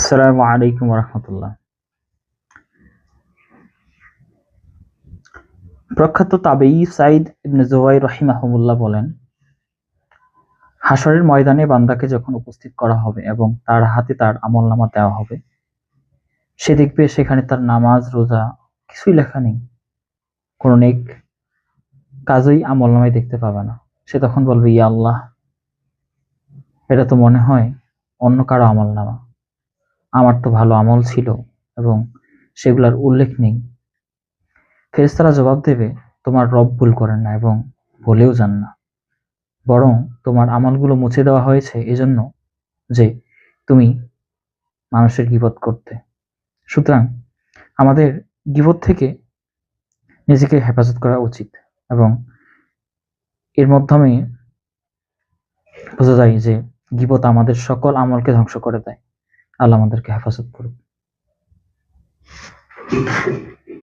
আসসালামু আলাইকুম রহমতুল্লাহ প্রখ্যাত তাবেই সাইদ ইবনে জোয়াই রহিমাহমুল্লাহ বলেন হাসরের ময়দানে বান্দাকে যখন উপস্থিত করা হবে এবং তার হাতে তার আমলনামা দেওয়া হবে, সে দেখবে সেখানে তার নামাজ, রোজা কিছুই লেখা নেই। কোনো নেক কাজই আমলনামায় দেখতে পাবে না। সে তখন বলবে, ইয়া আল্লাহ, এটা তো মনে হয় অন্য কারও আমলনামা। আমার তো ভালো আমল ছিল এবং সেগুলোর উল্লেখ নেই। ফেরেশতারা জবাব দেবে, তোমার রব ভুল করেন না এবং বলেও যান না। বরং তোমার আমলগুলো মুছে দেওয়া হয়েছে এজন্য যে তুমি মানুষের গিবত করতে। সুতরাং আমাদের গিবত থেকে নিজেকে হেফাজত করা উচিত এবং এর মাধ্যমে বোঝা যায় যে গিবত আমাদের সকল আমলকে ধ্বংস করে দেয়। আল্লাহ আমাদেরকে হেফাজত করুক।